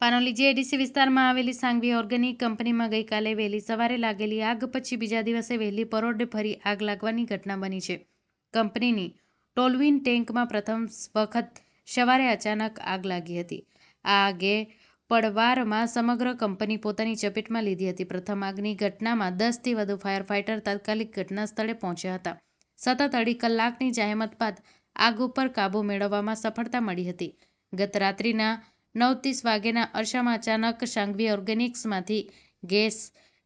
Panoli GIDC વિસ્તારમાં આવેલી Sanghvi organic કંપનીમાં ગઈકાલે વહેલી સવારે લાગેલી આગ પછી બીજા દિવસે વહેલી પરોઢે ફરી આગ લાગવાની ઘટના બની છે. કંપનીની ટોલવિન ટેન્કમાં પ્રથમ વખત સવારે અચાનક આગ લાગી હતી. આ આગે પડવારમાં સમગ્ર કંપની પોતાની ચપેટમાં લીધી હતી. પ્રથમ આગની ઘટનામાં દસથી વધુ ફાયર ફાઇટર તાત્કાલિક ઘટના સ્થળે પહોંચ્યા હતા. સતત અઢી કલાકની જહેમત બાદ આગ ઉપર કાબૂ મેળવવામાં સફળતા મળી હતી. ગત રાત્રિના નવ ત્રીસ વાગ્યાના અરસામાં અચાનક સાંગવી ઓર્ગેનિક્સમાંથી ગેસ,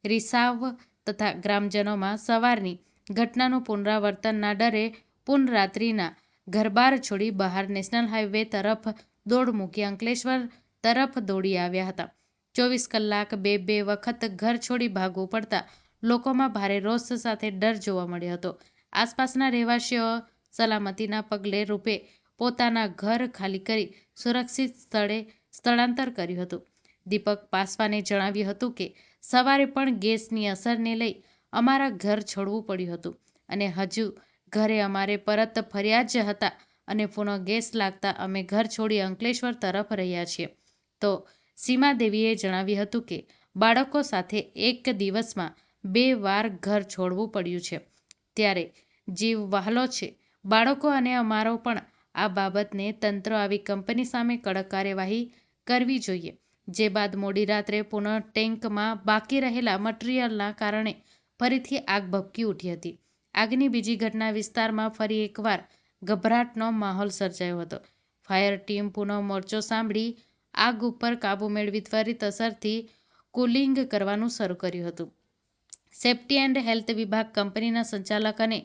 રિસાવ તથા ગ્રામજનોમાં સવારની ઘટનાનું પુનરાવર્તનના ડરે પૂર્ણરાત્રિના ઘરબાર છોડી બહાર નેશનલ હાઈવે તરફ દોડ મૂકી અંકલેશ્વર તરફ દોડી આવ્યા હતા. ચોવીસ કલાક બે બે વખત ઘર છોડી ભાગવું પડતા લોકોમાં ભારે રોષ સાથે ડર જોવા મળ્યો હતો. આસપાસના રહેવાસીઓ સલામતીના પગલે રૂપે પોતાના ઘર ખાલી કરી સુરક્ષિત સ્થળે સ્થળાંતર કર્યું હતું. દીપક પાસવાને જણાવ્યું હતું કે, સવારે પણ ગેસની અસરને લઈ અમારા ઘર છોડવું પડ્યું હતું અને હજુ ઘરે અમારે પરત ફર્યા જ હતા અને પુનઃ ગેસ લાગતા અમે ઘર છોડી અંકલેશ્વર તરફ રહ્યા છીએ. તો સીમાદેવીએ જણાવ્યું હતું કે, બાળકો સાથે એક દિવસમાં બે વાર ઘર છોડવું પડ્યું છે. ત્યારે જીવ વહાલો છે. બાળકો અને અમારો પણ આ બાબતને તંત્ર આવી કંપની સામે કડક કાર્યવાહી કરવી જોઈએ. જે બાદ મોડી રાત્રે પુનઃ ટેન્કમાં બાકી રહેલા મટીરીયલના કારણે ફરીથી આગ ભભકી ઉઠી હતી. આગની બીજી ઘટના વિસ્તારમાં ફરી એકવાર ગભરાટનો માહોલ સર્જાયો હતો. ફાયર ટીમ પુનઃ મોરચો સાંભળી આગ ઉપર કાબુ મેળવી ત્વરિત અસરથી કુલિંગ કરવાનું શરૂ કર્યું હતું. સેફ્ટી એન્ડ હેલ્થ વિભાગ કંપનીના સંચાલક અને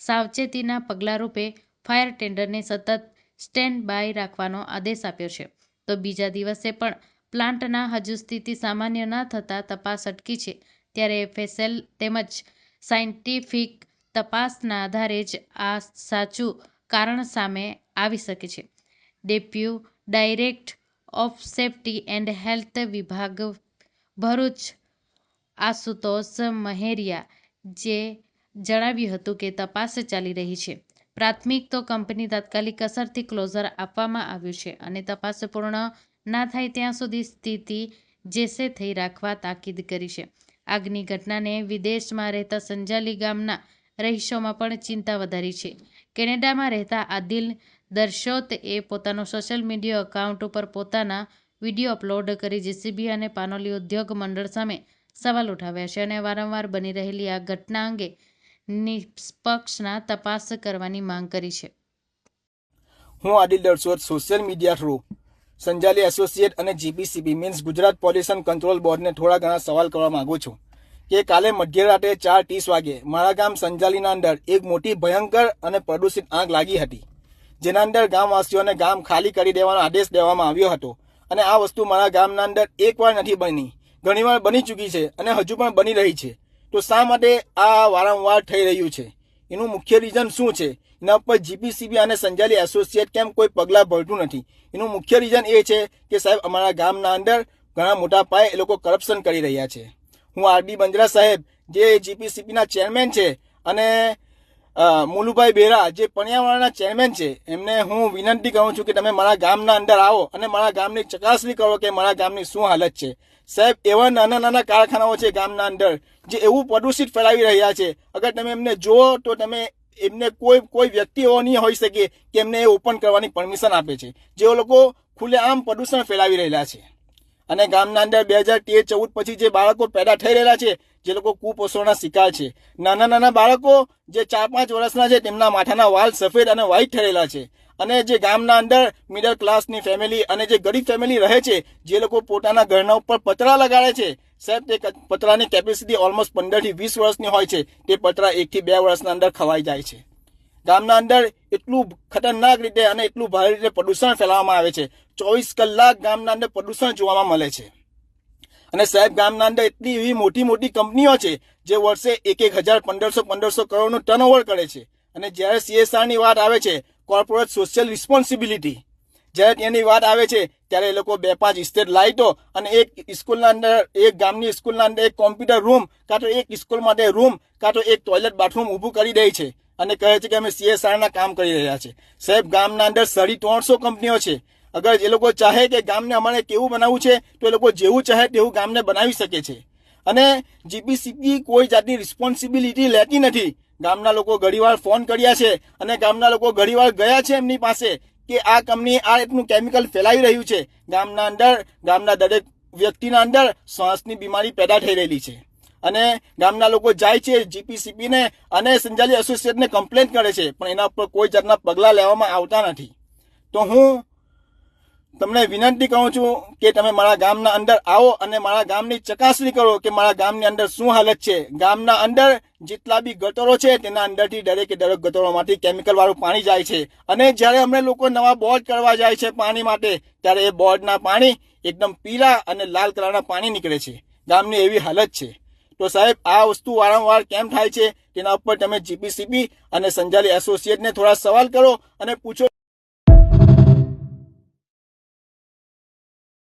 સાવચેતીના પગલાંરૂપે ફાયર ટેન્ડરને સતત સ્ટેન્ડ બાય રાખવાનો આદેશ આપ્યો છે. તો બીજા દિવસે પણ પ્લાન્ટના હજુ સ્થિતિ સામાન્ય ન થતાં તપાસ અટકી છે. ત્યારે એફએસએલ તેમજ સાયન્ટિફિક તપાસના આધારે જ આ સાચું કારણ સામે આવી શકે છે. Deputy direct of safety and health વિભાગ ભરૂચ આશુતોષ મહેરિયા જે જણાવ્યું હતું કે તપાસ ચાલી રહી છે. પ્રાથમિક તો કંપની તાત્કાલિક અસરથી ક્લોઝર આપવામાં આવ્યું છે અને તપાસ પૂર્ણ ના થાય ત્યાં સુધી સ્થિતિ જેસે થઈ રાખવા તાકીદ કરી છે. આગની ઘટનાને વિદેશમાં રહેતા સંજાલી ગામના રહીશોમાં પણ ચિંતા વધારી છે. કેનેડામાં રહેતા આદિલ દર્શોત એ પોતાનો સોશિયલ મીડિયા એકાઉન્ટ ઉપર પોતાના વીડિયો અપલોડ કરી જેસીબી અને પાનોલી ઉદ્યોગ મંડળ સામે સવાલ ઉઠાવ્યા છે અને વારંવાર બની રહેલી આ ઘટના અંગે નિષ્પક્ષના તપાસ કરવાની માંગ કરી છે. હું Adil Darsod social media through Sanjali associate અને GPCB means Gujarat pollution control બોર્ડને થોડા ઘણા સવાલ કરવા માંગુ છું. કે કાલે મધ્યરાત્રે ચાર ત્રીસ વાગે મારા ગામ સંજાલીના અંદર એક મોટી ભયંકર અને પ્રદૂષિત આગ લાગી હતી. જેના અંદર ગામવાસીઓને ગામ ખાલી કરી દેવાનો આદેશ દેવામાં આવ્યો હતો અને આ વસ્તુ મારા ગામના અંદર એકવાર નથી બની. ઘણીવાર બની ચૂકી છે અને હજુ પણ બની રહી છે. તો શા માટે આ વારંવાર થઈ રહ્યું છે? એનું મુખ્ય રીઝન શું છે? એના ઉપર જીપીસીબી અને સંજાલી એસોસિએટ કેમ કોઈ પગલાં ભરતું નથી? એનું મુખ્ય રીઝન એ છે કે સાહેબ, અમારા ગામના અંદર ઘણા મોટા પાયે એ લોકો કરપ્શન કરી રહ્યા છે. હું આરડી બંજરા સાહેબ, જે જીપીસીબીના ચેરમેન છે, અને મુલુભાઈ બેરા, જે પર્યાવરણના ચેરમેન છે, એમને હું વિનંતી કરું છું કે તમે મારા ગામના અંદર આવો અને મારા ગામની ચકાસણી કરો કે મારા ગામની શું હાલત છે. સાહેબ, એવા નાના નાના કારખાનાઓ છે ગામના અંદર, જે એવું પ્રદૂષિત ફેલાવી રહ્યા છે. અગર તમે એમને જુઓ તો તમે એમને કોઈ કોઈ વ્યક્તિ એવો નહીં હોઈ શકે કે એમને એ ઓપન કરવાની પરમિશન આપે છે. જેઓ લોકો ખુલ્લેઆમ પ્રદૂષણ ફેલાવી રહેલા છે. અને ગામના અંદર બે હજાર તેર, ચૌદ પછી જે બાળકો પેદા થઈ રહેલા છે, જે લોકો કુપોષણના શિકાર છે. નાના નાના બાળકો જે ચાર પાંચ વર્ષના છે, તેમના માથાના વાલ સફેદ અને વ્હાઈટ થયેલા છે. અને જે ગામના અંદર મિડલ ક્લાસની ફેમિલી અને જે ગરીબ ફેમિલી રહે છે, જે લોકો પોતાના ઘરના ઉપર પતરા લગાડે છે. સાહેબ તે પતરાની કેપેસિટી ઓલમોસ્ટ પંદરથી વીસ વર્ષની હોય છે. તે પતરા એકથી બે વર્ષના અંદર ખવાઈ જાય છે. ગામના અંદર એટલું ખતરનાક રીતે અને એટલું ભારે રીતે પ્રદૂષણ ફેલાવવામાં આવે છે. ચોવીસ કલાક ગામના અંદર પ્રદૂષણ જોવામાં મળે છે. અને સાહેબ, ગામના અંદર એટલી એવી મોટી મોટી કંપનીઓ છે જે વર્ષે એક એક હજાર પંદરસો પંદરસો કરોડનું ટર્નઓવર કરે છે. અને જ્યારે સીએસઆરની વાત આવે છે કોર્પોરેટ સોશિયલ રિસ્પોન્સિબિલિટી જ્યારે તેની વાત આવે છે, ત્યારે એ લોકો બે પાંચ સ્ટેટ લાઇટો અને એક સ્કૂલના અંદર, એક ગામની સ્કૂલના અંદર એક કોમ્પ્યુટર રૂમ કાં તો એક સ્કૂલ માટે રૂમ કાં તો એક ટોયલેટ બાથરૂમ ઊભું કરી દે છે. અને કહે છે કે અમે સીએસઆરના કામ કરી રહ્યા છે સાહેબ, ગામના અંદર સાડી ત્રણસો કંપનીઓ છે. અગર જે લોકો ચાહે કે ગામને અમારે કેવું બનાવવું છે, તો એ લોકો જેવું ચાહે તેવું ગામને બનાવી શકે છે. અને જીપીસીપી કોઈ જાતની રિસ્પોન્સિબિલિટી લેતી નથી. ગામના લોકો ઘણીવાર ફોન કર્યા છે અને ગામના લોકો ઘડીવાર ગયા છે એમની પાસે કે આ કંપની આ રીતનું કેમિકલ ફેલાવી રહ્યું છે. ગામના અંદર, ગામના દરેક વ્યક્તિના અંદર શ્વાસની બીમારી પેદા થઈ રહેલી છે. અને ગામના લોકો જાય છે જીપીસીપી ને અને સંજાલી એસોસિએટને કમ્પ્લેન કરે છે, પણ એના ઉપર કોઈ જાતના પગલાં લેવામાં આવતા નથી. તો હું તમને વિનંતી કહું છું કે તમે મારા ગામના અંદર આવો અને મારા ગામની ચકાસણી કરો કે મારા ગામની અંદર શું હાલત છે. ગામના અંદર જેટલા બી ગટરો છે, તેના અંદરથી દરેકે દરેક ગટરોમાંથી કેમિકલવાળું પાણી જાય છે. અને જ્યારે અમને લોકો નવા બોર્ડ કરવા જાય છે પાણી માટે, ત્યારે એ બોર્ડના પાણી એકદમ પીળા અને લાલ કલરના પાણી નીકળે છે. ગામની એવી હાલત છે. તો સાહેબ, આ વસ્તુ વારંવાર કેમ થાય છે? તેના ઉપર તમે જીપીસીબી અને સંજાલી એસોસિએટને થોડા સવાલ કરો અને પૂછો